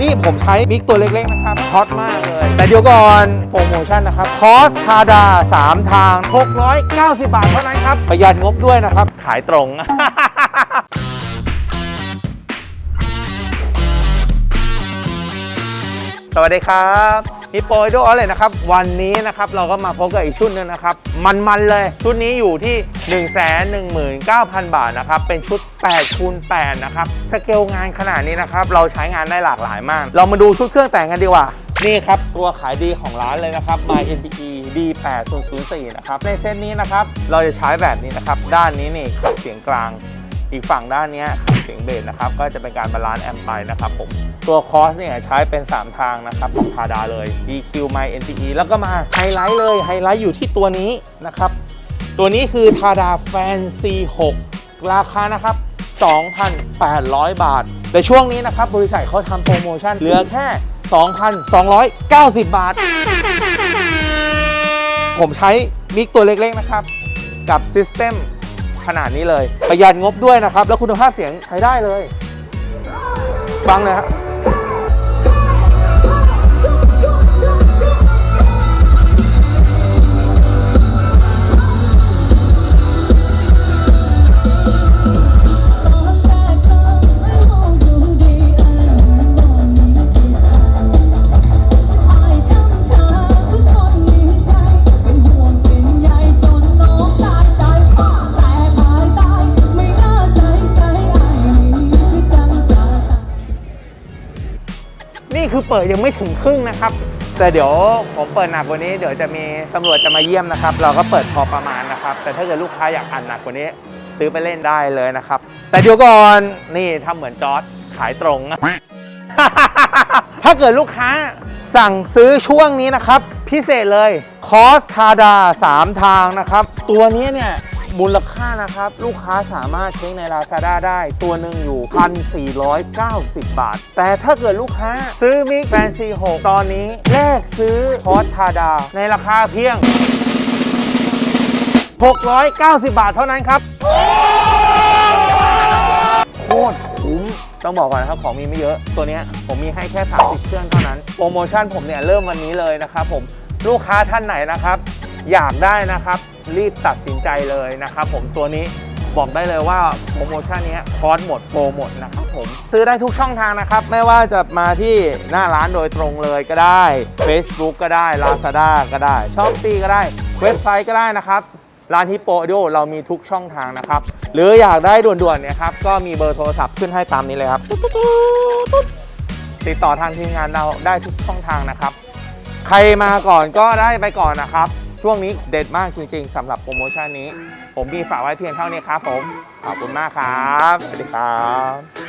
นี่ผมใช้มิกตัวเล็กๆนะครับฮอตมากเลย แต่เดี๋ยวก่อนโปรโมชั่นนะครับคอสทาดา 3 ทาง 690 บาทเท่านั้นครับ ประหยัดงบด้วยนะครับ ขายตรง สวัสดีครับฮิปโปไอดอลเลยนะครับ วันนี้นะครับเราก็มาพบกับอีกชุดหนึงนะครับ มันๆเลย ชุดนี้อยู่ที่ 1 1 9 0 0 0 บาทนะครับ เป็นชุด8คูณ8นะครับ สเกลงานขนาดนี้นะครับ เราใช้งานได้หลากหลายมาก เรามาดูชุดเครื่องแต่งกันดีกว่านี่ครับ ตัวขายดีของร้านเลยนะครับ My NPE D8004 นะครับ ในเซตนี้นะครับ เราจะใช้แบบนี้นะครับ ด้านนี้นี่ขับเสียงกลาง อีกฝั่งด้านนี้ยขับเสียงเบสนะครับก็จะเป็นการบาลานซ์แอมป์ไปนะครับผมตัวคอสเนี่ยใช้เป็น 3 ทางนะครับของทาดาเลย EQ My NPE แล้วก็มาไฮไลท์เลยไฮไลท์อยู่ที่ตัวนี้นะครับ ตัวนี้คือทาดาแฟนซี6ราคานะครับ 2,800 บาท แต่ช่วงนี้นะครับบริษัทเขาทำโปรโมชั่นเหลือแค่ 2,290 บาท ผมใช้มิกตัวเล็กๆนะครับ กับซิสเต็ม ขนาดนี้เลย ประหยัดงบด้วยนะครับ แล้วคุณภาพเสียงใช้ได้เลย ฟังเลยครับ คือเปิดยังไม่ถึงครึ่งนะครับ แต่เดี๋ยวผมเปิดหนักกว่านี้เดี๋ยวจะมีตำรวจจะมาเยี่ยมนะครับ เราก็เปิดพอประมาณนะครับ แต่ถ้าเกิดลูกค้าอยากอันหนักกว่านี้ ซื้อไปเล่นได้เลยนะครับ แต่เดี๋ยวก่อนนี่ทำเหมือนจอร์ดขายตรงถ้าเกิดลูกค้าสั่งซื้อช่วงนี้นะครับ พิเศษเลยคอสทาดา 3 ทางนะครับ ตัวนี้เนี่ย มูลค่านะครับ ลูกค้าสามารถเช็คใน Lazada ได้ ตัวหนึ่งอยู่ 1,490 บาท แต่ถ้าเกิดลูกค้าซื้อมิกแฟนซี6ตอนนี้แลกซื้อคอสทาดา ในราคาเพียง 690 บาทเท่านั้นครับ โคตรคุ้มต้องบอกก่อนนะครับของมีไม่เยอะตัวนี้ผมมีให้แค่ 30 เครื่องเท่านั้น โปรโมชั่นผมเนี่ยเริ่มวันนี้เลยนะครับผมลูกค้าท่านไหนนะครับ อยากได้นะครับรีบตัดสินใจเลยนะครับผมตัวนี้บอกได้เลยว่าโปรโมชั่นนี้คอร์สหมดโปรหมดนะครับผมซื้อได้ทุกช่องทางนะครับ ไม่ว่าจะมาที่หน้าร้านโดยตรงเลยก็ได้ Facebook ก็ได้ Lazada ก็ได้ s h อ p e e ก็ได้ เว็บไซต์ก็ได้นะครับ ร้านฮิปโปโดเรามีทุกช่องทางนะครับ หรืออยากได้ด่วนๆเนี่ยครับ ก็มีเบอร์โทรศัพท์ขึ้นให้ตามนี้เลยครับ ติดต่อทางทีมงานเราได้ทุกช่องทางนะครับ ใครมาก่อนก็ได้ไปก่อนนะครับ ช่วงนี้เด็ดมากจริง ๆสำหรับโปรโมชั่นนี้ ผมมีฝากไว้เพียงเท่านี้ครับผม ขอบคุณมากครับ สวัสดีครับ